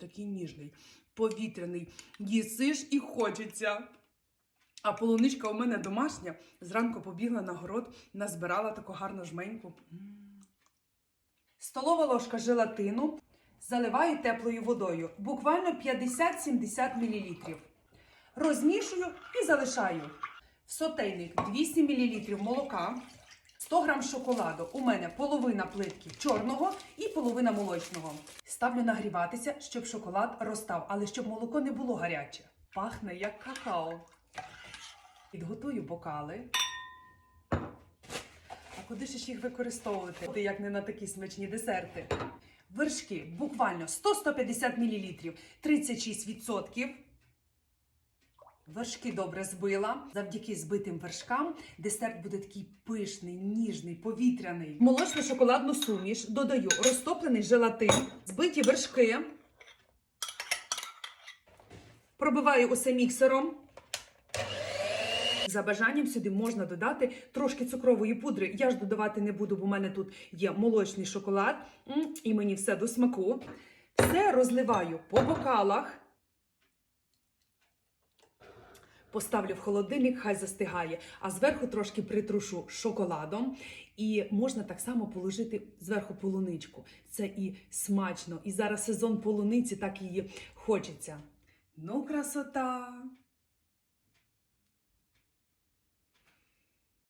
Такий ніжний, повітряний. Їсиш і хочеться. А полуничка у мене домашня. Зранку побігла на город, назбирала таку гарну жменьку. Столова ложка желатину. Заливаю теплою водою, буквально 50-70 мл. Розмішую і залишаю. В сотейник 200 мл молока, 100 г шоколаду. У мене половина плитки чорного і половина молочного. Ставлю нагріватися, щоб шоколад розстав, але щоб молоко не було гаряче. Пахне як какао. Підготую бокали. А куди ж їх використовувати, як не на такі смачні десерти? Вершки буквально 100-150 мл, 36%. Вершки добре збила. Завдяки збитим вершкам десерт буде такий пишний, ніжний, повітряний. Молочну шоколадну суміш додаю розтоплений желатин, збиті вершки. Пробиваю усе міксером. За бажанням сюди можна додати трошки цукрової пудри. Я ж додавати не буду, бо в мене тут є молочний шоколад, і мені все до смаку. Все розливаю по бокалах. Поставлю в холодильник, хай застигає, а зверху трошки притрушу шоколадом. І можна так само положити зверху полуничку. Це і смачно. І зараз сезон полуниці, так її хочеться. Ну, красота!